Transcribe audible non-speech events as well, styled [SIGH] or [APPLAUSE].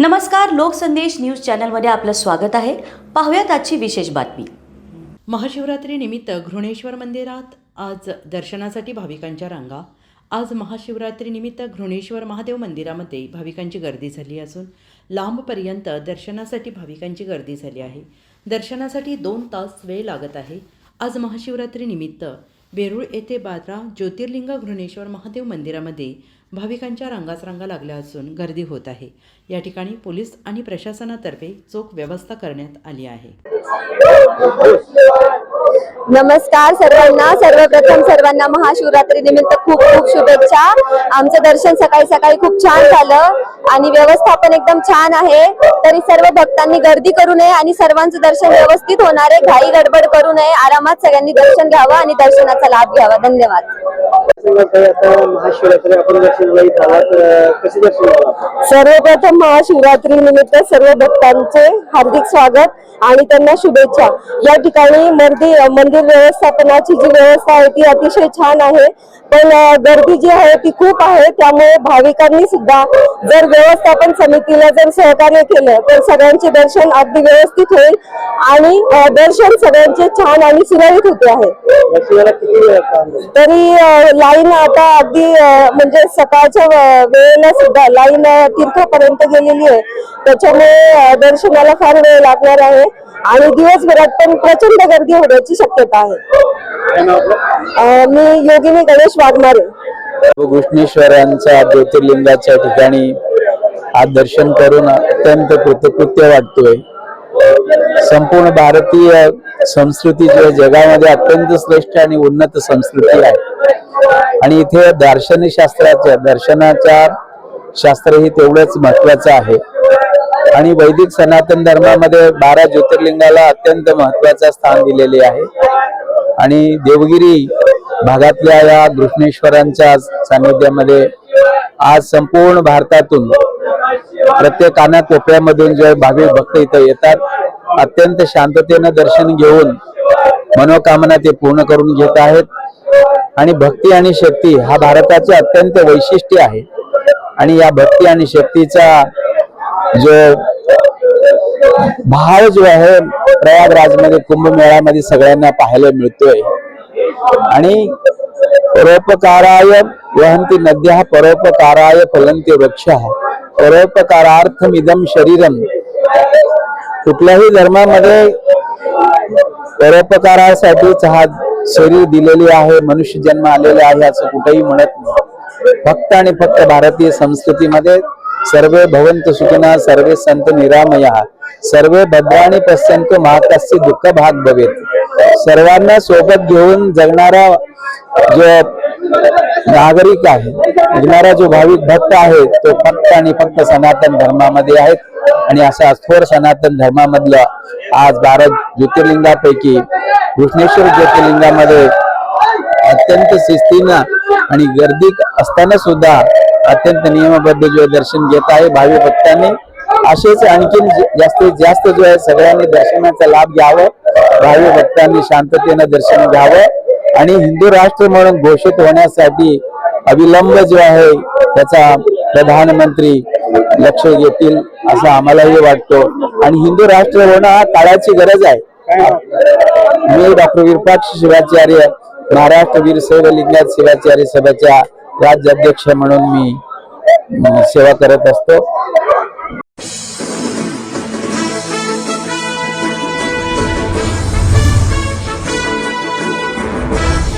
नमस्कार लोकसंदेश न्यूज चॅनलमध्ये आपलं स्वागत आहे. पाहूयात आजची विशेष बातमी. महाशिवरात्रीनिमित्त घृणेश्वर मंदिरात आज दर्शनासाठी भाविकांच्या रांगा. आज महाशिवरात्रीनिमित्त घृणेश्वर महादेव मंदिरामध्ये भाविकांची गर्दी झाली असून लांबपर्यंत दर्शनासाठी भाविकांची गर्दी झाली आहे. दर्शनासाठी दोन तास वेळ लागत आहे. आज महाशिवरात्रीनिमित्त वेरूळ येथे बारा ज्योतिर्लिंग घृणेश्वर महादेव मंदिरामध्ये भाविकांच्या रांगाच रांगा लागल्या असून गर्दी होत आहे. या ठिकाणी पोलीस आणि प्रशासनातर्फे चोख व्यवस्था करण्यात आली आहे. नमस्कार सर्वांना. सर्वप्रथम सर्वांना महाशिवरात्री निमित्त खूप खूप शुभेच्छा. आमचं दर्शन सकाळी सकाळी खूप छान झालं आणि व्यवस्थापन एकदम छान आहे. तरी सर्व भक्तांनी गर्दी करू नये आणि सर्वांचं दर्शन व्यवस्थित होणार आहे. घाई गडबड करू नये. आरामात सगळ्यांनी दर्शन घ्यावं आणि दर्शनाचा लाभ घ्यावा. धन्यवाद. महाशिवरात्री आपण कसे दर्शन सर्वप्रथम महाशिवरात्री निमित्त सर्व भक्तांचे हार्दिक स्वागत आणि त्यांना शुभेच्छा. या ठिकाणी मंदिर मंदिर व्यवस्थापनाची जी व्यवस्था आहे ती अतिशय छान आहे. पण गर्दी जी आहे ती खूप आहे. त्यामुळे भाविकांनी सुद्धा जर व्यवस्थापन समितीला जर सहकार्य केलं तर सगळ्यांचे दर्शन अगदी व्यवस्थित होईल आणि दर्शन सगळ्यांचे छान आणि सुरळीत होते आहे? तरी लाईन आता अगदी म्हणजे सकाळच्या वेळेला सुद्धा लाईन तीर्थापर्यंत गेलेली आहे. त्याच्यामुळे दर्शनाला फार वेळ लागणार आहे आणि दिवसभरात पण प्रचंड गर्दी होण्याची शक्यता आहे. मी योगिनी गणेश वाघमारे. घृष्णेश्वरांच्या ज्योतिर्लिंगाच्या ठिकाणी आज दर्शन करून अत्यंत कृतकृत्य वाटतोय. संपूर्ण भारतीय संस्कृती जी जगामध्ये अत्यंत श्रेष्ठ आणि उन्नत संस्कृती आहे. आणि इथे दार्शनिक शास्त्राच्या दर्शनाच्या शास्त्र ही तेवढंच महत्वाचं आहे. आणि वैदिक सनातन धर्मामध्ये बारा ज्योतिर्लिंगाला अत्यंत महत्वाचं स्थान दिलेले आहे. आणि देवगिरी भागातल्या या घृष्णेश्वरांच्या सानिध्यामध्ये आज संपूर्ण भारतातून प्रत्येक कानाकोपऱ्यामधून जे भाविक भक्त इथं येतात अत्यंत शांततेनं दर्शन घेऊन मनोकामना ते पूर्ण करून घेत आहेत. आणि भक्ती आणि शक्ती हा भारताचे अत्यंत वैशिष्ट्य आहे. आणि या भक्ती आणि शक्तीचा जो भाव जो आहे प्रयागराजमध्ये कुंभमेळ्यामध्ये सगळ्यांना पाहायला मिळतोय. आणि परोपकाराय वहंती नद्या परोपकाराय फलंती वृक्ष। परोपकारार्थमिदम शरीरम कुठल्याही धर्मामध्ये परोपकारासाठीच हा शरीर दिलेली आहे मनुष्य जन्म आलेले आहे असं कुठेही म्हणत नाही. फक्त आणि फक्त भारतीय संस्कृतीमध्ये सर्वे भवंत सुखिना सर्वे संत निरामया सर्वे भद्राणी पश्यंत महाकास्य दुःख भाग भवेत सर्वांना सोबत घेऊन जगणारा जो नागरिक आहे जगणारा जो भाविक भक्त आहे तो फक्त आणि फक्त सनातन धर्मामध्ये आहेत. आणि अशा थोर सनातन धर्मामधलं आज भारत ज्योतिर्लिंगापैकी घृष्णेश्वर ज्योतिर्लिंगामध्ये अत्यंत शिस्तीनं आणि गर्दी असताना सुद्धा अत्यंत नियमबद्ध जो दर्शन घेत आहे भावी भक्तांनी असेच आणखीन जास्तीत जास्त जो आहे सगळ्यांनी दर्शनाचा लाभ घ्यावं भावी भक्तांनी शांततेनं दर्शन घ्यावं आणि हिंदू राष्ट्र म्हणून घोषित होण्यासाठी अविलंब जो आहे त्याचा प्रधानमंत्री लक्ष घेतील असं आम्हालाही वाटतो. आणि हिंदू राष्ट्र होणं हा काळाची गरज आहे. मी डॉक्टर विरपाक्ष शिवाचार्य महाराष्ट्र वीर सेव लिंगायत शिवाचार्य सभेच्या राज्याध्यक्ष म्हणून मी सेवा करत असतो. you [LAUGHS]